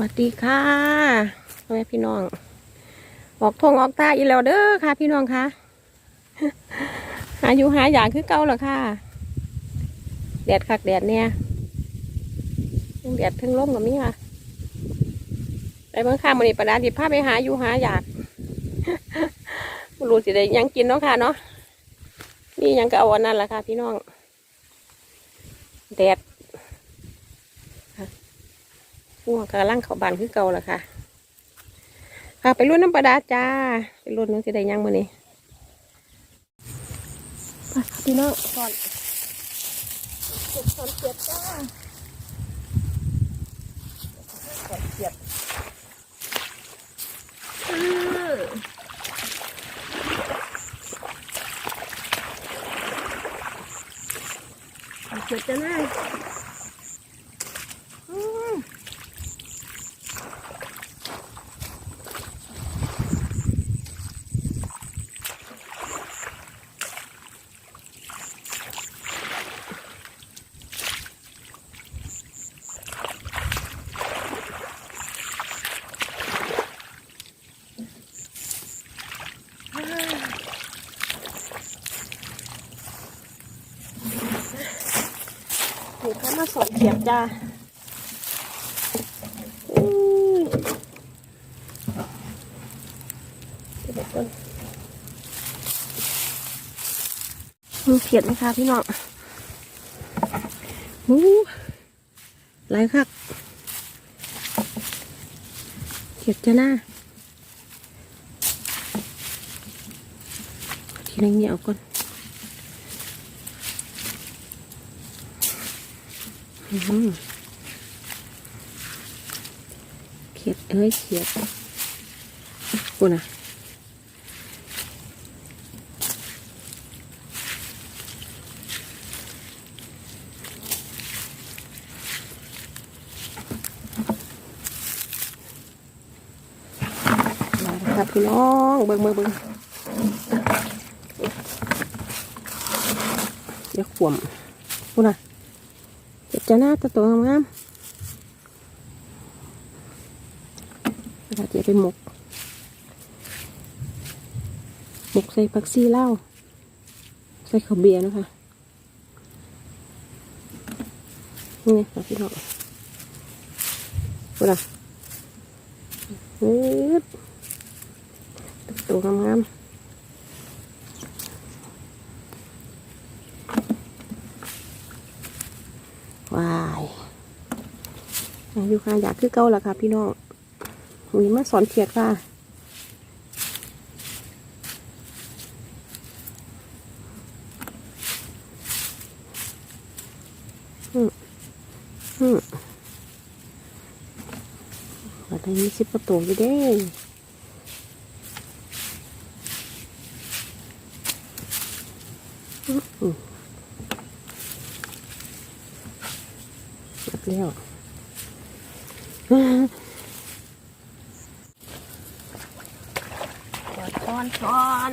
วัสดีค่ะแม่พี่น้อง ออกทงออกตาอีแล้วเด้อค่ะ พี่น้องค่ะหาอยู่หาอย่างคือเก่าหรอค่ะ แดดคักแดดเนี่ยทั้งแดดทั้งลมกับมีค่ะไปเบิ่งข้ามมันนี่ประดาดิพาไปหาอยู่หาอยากบ่รู้สิได้ยังกินเนาะค่ะเนาะนี่ยังก็เอาอันนั้นแหละค่ะ พี่น้อง แดด ง่วงกำลังเขาบานคือเก่าแหละค่ะ ค่ะ ไปรุ่นน้ำปลาดาจ้า ไปรุ่นนึงสิได้ยังมือนี้ไปค่ะพี่น้องก่อนเก็บอนเก็บจ้าก่อนเก็บเก็บจะน่าอืม เดี๋ยวเขียบจ้าอุ้ยเดี๋ยวก่อนเขียดไหมคะพี่น้องหูหลายคักเขียดจะหน้าทีนี้เงี่ยเอาก่อน อืม เขียดเอ้ยเขียดกูนะมาครับพี่น้องเบิ่งเบิ่งเบิ่งเดี๋ยวขวมกูนะ จะหน้าตะตัวงามๆเวลาจะไปหมก หมกใส่ผักซีเล้าใส่ข้าวเบียร์นะคะ นี่ไงค่ะพี่น้องกูนะฮึดตัวงามๆ วายอายุค่ะอยากคือเก่าละค่ะพี่น้องวันนี้มาสอนเขียดค่ะอืมอืมว่าได้ยี่สิบประตูอยู่เด้อืมอืมหมดแล้ว ช้ อนช้อน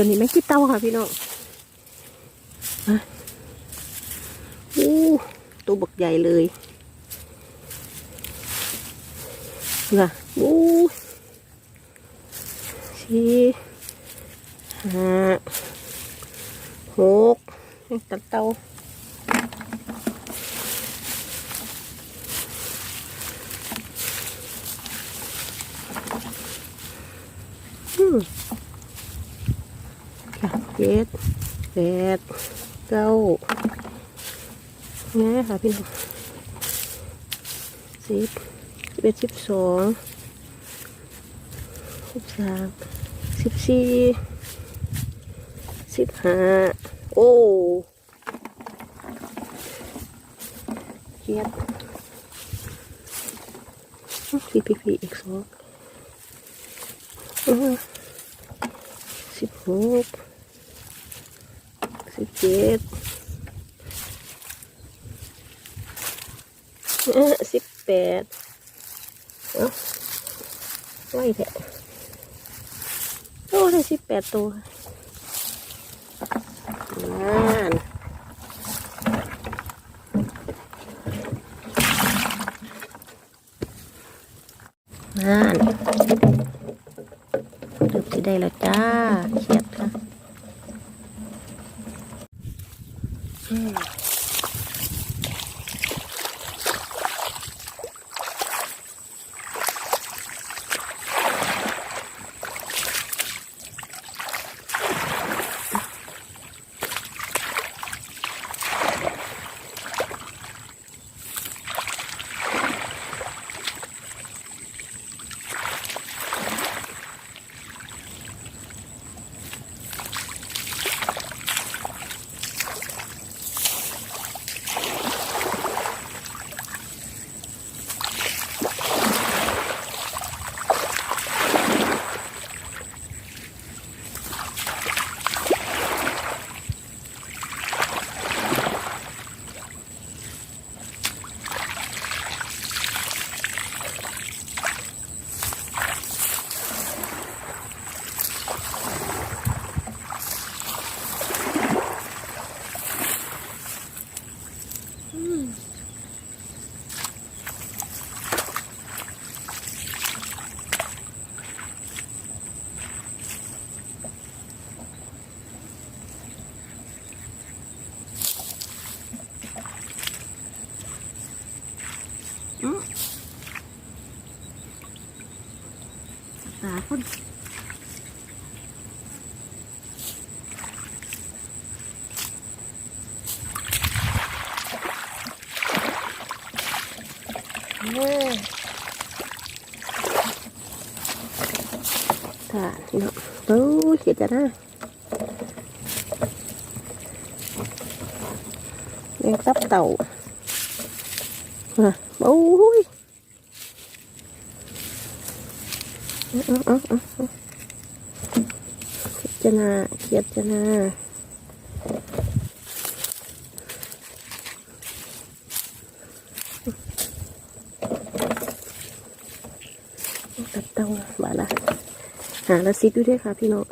ดี๋ยวนี้ไม่คิดเต้าค่ะพี่น้องอะอู้ตัวบกใหญ่เลยเน่ยอู้สี่ห้าหกตัดเต้าอืม ค่ะเจ็ดแปดเก้าเนี่ยค่ะพี่น้องสิบเอ็ดสิบสองสิบสามสิบสี่สิบห้าโอ้เจ็ดพี่พี่พี่อีกสองอื้อสิบหก สิบเจ็ดเอ้อสิบแปดเอ้าไว้แท้โอ้ได้สิบแปดตัวนั่นนั่นเริ่มสิได้แล้วจ้าเขียดค่ะ ถ่านเนาะโอ้ยเขียดจะนะแมงตับเต่าอะโอ้ยเอาเอาเอาเอาเขียดจะนาเขียดจะนาตับเต่าบาละ หาละซิดดูด้วยค่ะ พี่น้อง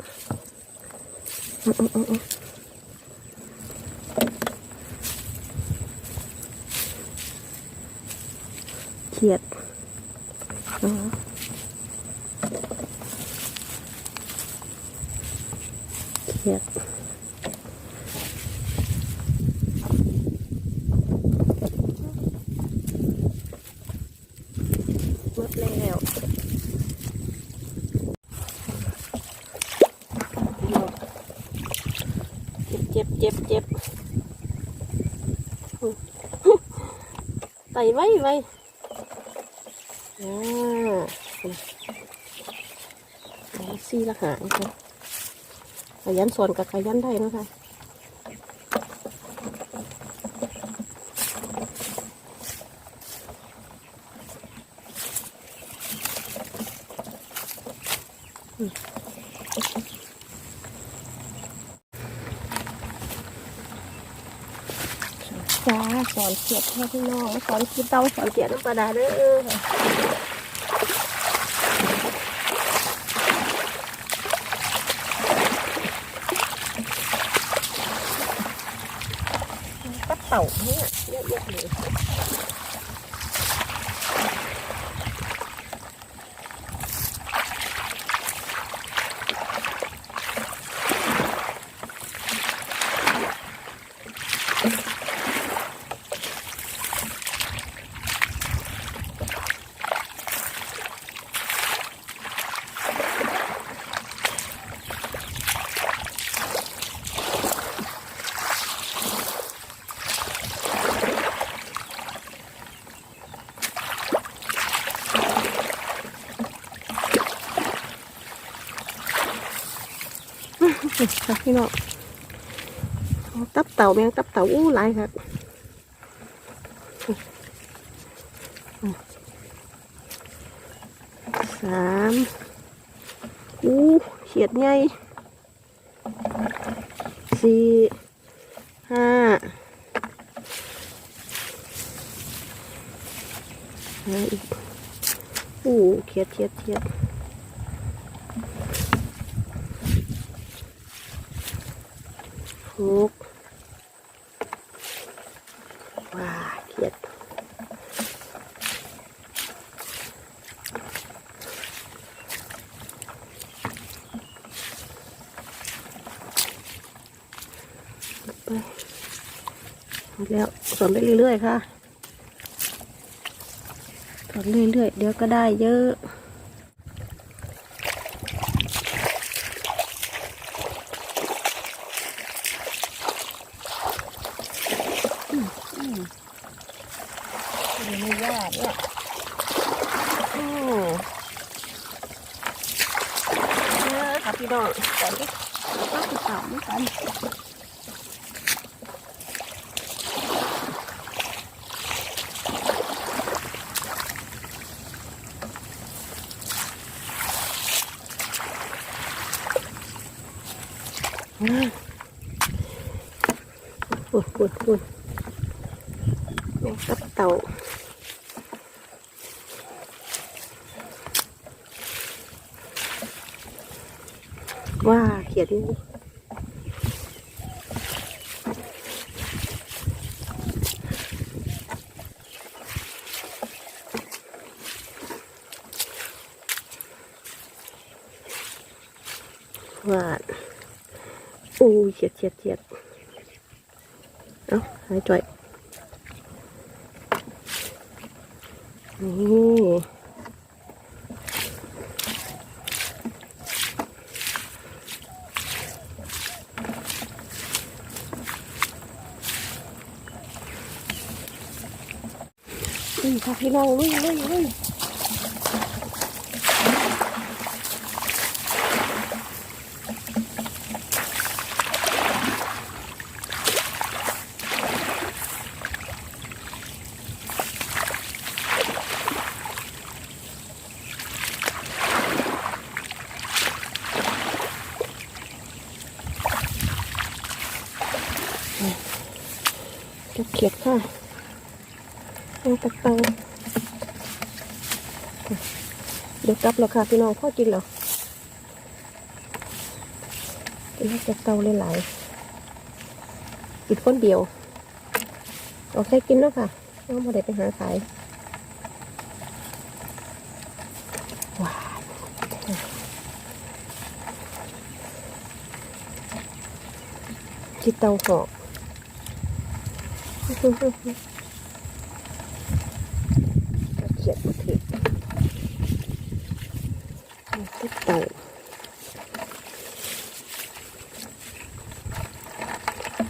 เขียดเขียดหมดแล้วเจ็บเจ็บเจ็บเจ็บ ไต่ไว้ไว้อ่าซี่ละหางค่ะขยันส่วนกับขยันได้นะคะ เจ็ดให้พี่น้องสอนคิดเต้าสอนเจียน้ำปลาดาเด้อปัดเต่าเนี่ยเยอะๆเลย ค่ะพี่น้องตับเต่าแมงตับเต่าอู้หลายครับสามอู้เขียดใหญ่สี่ห้าห้าอีกอู้เขียดเขียดเขียด หกว้าเขียดไปหมดแล้วสอนไปเรื่อยๆค่ะสอนเรื่อยๆ เดี๋ยวก็ได้เยอะ อยู่ในหญ้าเนี่ยอืมเอ อค่ะพี่น้องก่อนที่ก็ติดต่อเหมือนกันอืมปุ่นปุ่นปุ่นแมงตับเต่า ว่าเขียนว่าอู้เฉียดเฉียดเฉียดเอ้าหายจ่อยนี่ ลุยค่ะ พี่น้องลุยลุยลุยจะเขียดค่ะ เอาตะเตาเดี๋ยวกลับแล้วค่ะพี่น้องพ่อกินแล้วกินให้ตะเตาหลายๆกินคนเดียวเอาแค่กินแล้วค่ะเอามาได้ไปหาขายว้าวกินเตาหอก ขียดบุตรตุ๊กเต่า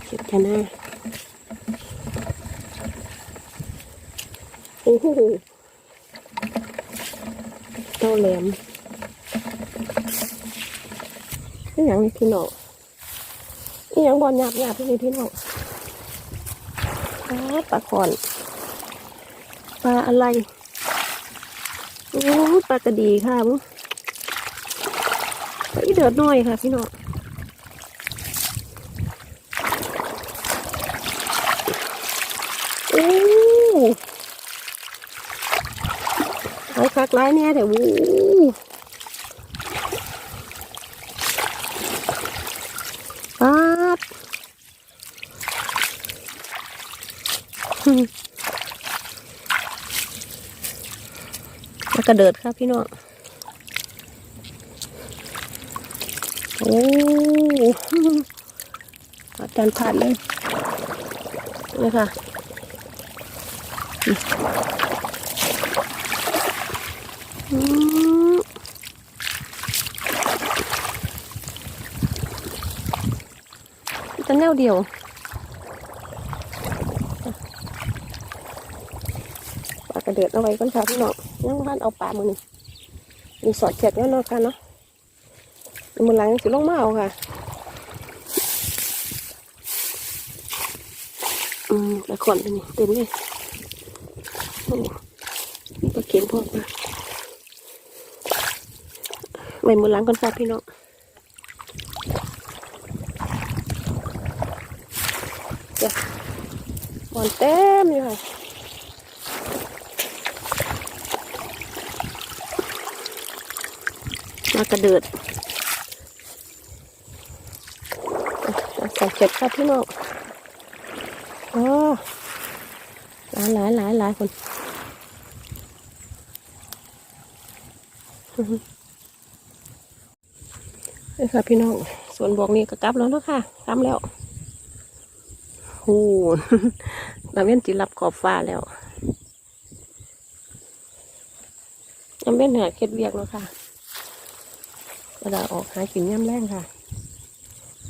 เขียดชนะโอ้โหเต่าแหลมนี่ย่างพี่น้องนี่ย่างบอลหยาบหยาบพี่นี่พี่น้องปลาปลาคอนปลาอะไร อ้ปลากระดีค่ะมึงปลาอีเดือดน้อยค่ะพี่น้องโอ้หลายคักหลายเนี่ยแต่วู้ แล้วก็เดิดครับพี่น้องโอ้อาจารย์ผ่านเลยเลยค่ะอืมจะแนวเดียวปลากระเดือดเอาไว้ก่อนค่ะพี่น้อง ยังพันเอาปลามือนี่มีสอดเจ็ดแน่นอนค่ะเนาะมือหลังสิลงมาเอาค่ะอืมปลาขอนนี่เต็มเลยโอ้มีปลาเข็มพวกมาไว้มือหลังก่อนค่ะพี่น้องจ้ะบอลเต็มอยู่ค่ะ มากระเดิดใส่เจ็ดครับพี่น้องโอ้หลายหลายหลายหลายคนนี่ค่ะพี่น้อง ส่วนบอกนี่ก็กลับแล้วเนาะค่ะกลับแล้วโอ้ตะเว้นจิรับขอบฟ้าแล้วยังเป็นหาเคล็ดเวียกเนาะค่ะ เวลาออกหากินย่ำแรงค่ะ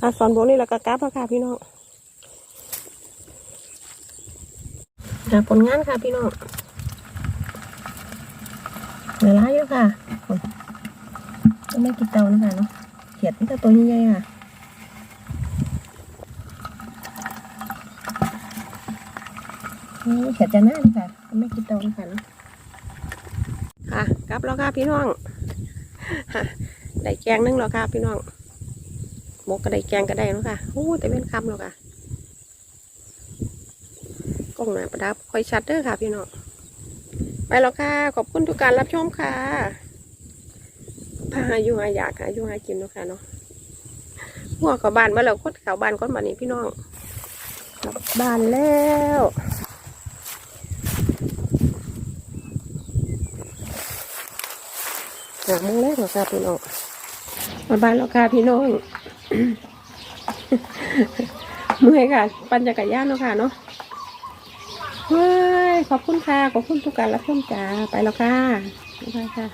อาสอนโบนี่แล้วก็กราฟแล้วค่ะพี่น้องหาผลงานค่ะพี่น้องเหลือร้ายอยู่ค่ะก็ไม่กินเตานะคะเนาะเขียดนี่ก็ตัวใหญ่ๆค่ะนี่เขียดจะหน้าค่ะก็ไม่กินเตานะคะเนาะค่ะกลับแล้วค่ะพี่น้อง ได้แกงนึงแล้วค่ะพี่น้องหมกก็ได้แกงก็ได้แล้วค่ะโอ้แต่เป็นคำแล้วค่ะกล้องหน้าประดับค่อยชัดเด้อค่ะพี่น้องไปแล้วค่ะ ขอบคุณทุกการรับชมค่ะพาอายุหาอยากหาอายุหากินแล้วค่ะเนาะหัวเขาบานมาแล้วคดเขาบานก้อนบานนี้พี่น้องกับบานแล้วหาโมงแรกแล้วค่ะพี่น้อง มาบ้านแล้วค่ะพี่น้องเมื่อยค่ะ ปั่นจักรยานแล้วค่ะเนาะเฮ้ยขอบคุณค่ะขอบคุณทุกการรับชมจ้าไปแล้วค่ะบ๊ายบายค่ะ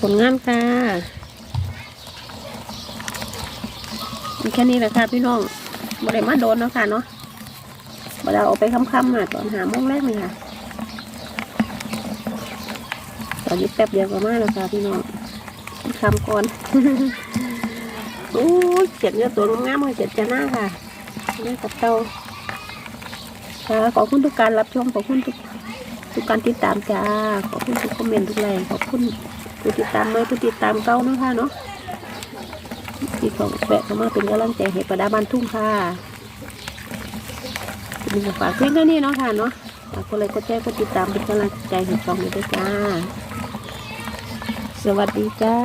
ผลงานค่ะมีแค่นี้แหละค่ะพี่น้องบ่ได้มาโดนเนาะค่ะเนาะบ่ได้เอาไปค่ำๆมาตอนหาโมงแรกเลยค่ะตอนนี้แป๊บเดียวก็มาแล้วค่ะพี่น้อง คำก่อนโอ้ยเจ็ดเนื้อตัวงามๆเลยเจ็ดจะหน้าค่ะเนื้อกับเตาค่ะขอบคุณทุกการรับชมขอบคุณทุกทุกการติดตามจ้าขอบคุณทุกคอมเมนต์ทุกแรงขอบคุณผู้ติดตามเลยผู้ติดตามเก้าเนาะค่ะเนาะที่เขาแวะเข้ามาเป็นกำลังใจให้ประดาบันทุ่งค่ะมีฝากเพียงแค่นี้เนาะค่ะเนาะฝากคนเลยก็แจ้งก็ติดตามเป็นกำลังใจให้ฟังเลยด้วยจ้า สวัสดีจ้า